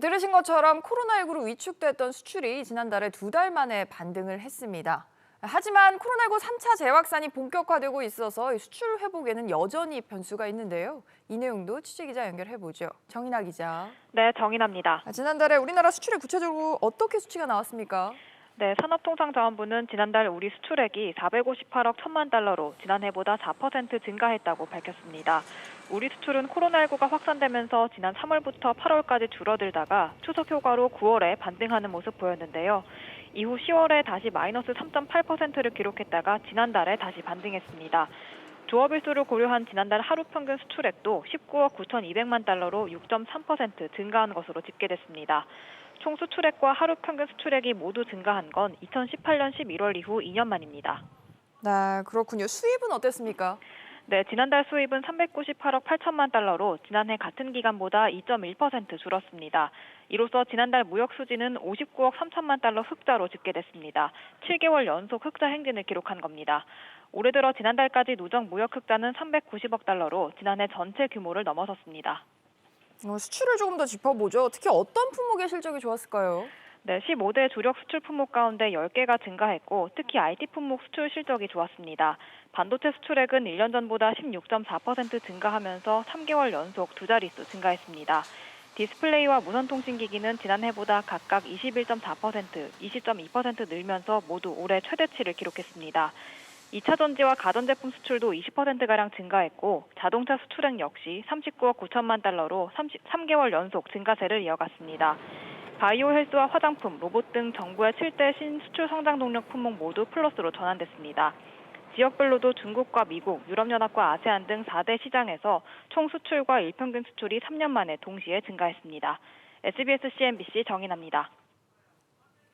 들으신 것처럼 코로나19로 위축됐던 수출이 지난달에 두 달 만에 반등을 했습니다. 하지만 코로나19 3차 재확산이 본격화되고 있어서 이 수출 회복에는 여전히 변수가 있는데요. 이 내용도 취재기자 연결해보죠. 정인아 기자. 네, 정인합니다. 아, 지난달에 우리나라 수출이 구체적으로 어떻게 수치가 나왔습니까? 네, 산업통상자원부는 지난달 우리 수출액이 458억 1천만 달러로 지난해보다 4% 증가했다고 밝혔습니다. 우리 수출은 코로나19가 확산되면서 지난 3월부터 8월까지 줄어들다가 추석 효과로 9월에 반등하는 모습 보였는데요. 이후 10월에 다시 마이너스 3.8%를 기록했다가 지난달에 다시 반등했습니다. 조업일수를 고려한 지난달 하루 평균 수출액도 19억 9,200만 달러로 6.3% 증가한 것으로 집계됐습니다. 총 수출액과 하루 평균 수출액이 모두 증가한 건 2018년 11월 이후 2년 만입니다. 네, 그렇군요. 수입은 어땠습니까? 네, 지난달 수입은 398억 8천만 달러로 지난해 같은 기간보다 2.1% 줄었습니다. 이로써 지난달 무역 수지는 59억 3천만 달러 흑자로 집계됐습니다. 7개월 연속 흑자 행진을 기록한 겁니다. 올해 들어 지난달까지 누적 무역 흑자는 390억 달러로 지난해 전체 규모를 넘어섰습니다. 어, 수출을 조금 더 짚어보죠. 특히 어떤 품목의 실적이 좋았을까요? 네, 15대 주력 수출 품목 가운데 10개가 증가했고 특히 IT 품목 수출 실적이 좋았습니다. 반도체 수출액은 1년 전보다 16.4% 증가하면서 3개월 연속 두 자릿수 증가했습니다. 디스플레이와 무선통신기기는 지난해보다 각각 21.4%, 20.2% 늘면서 모두 올해 최대치를 기록했습니다. 2차 전지와 가전제품 수출도 20%가량 증가했고 자동차 수출액 역시 39억 9천만 달러로 30, 3개월 연속 증가세를 이어갔습니다. 바이오 헬스와 화장품, 로봇 등 정부의 7대 신수출 성장 동력 품목 모두 플러스로 전환됐습니다. 지역별로도 중국과 미국, 유럽연합과 아세안 등 4대 시장에서 총 수출과 일평균 수출이 3년 만에 동시에 증가했습니다. SBS CNBC 정인합니다.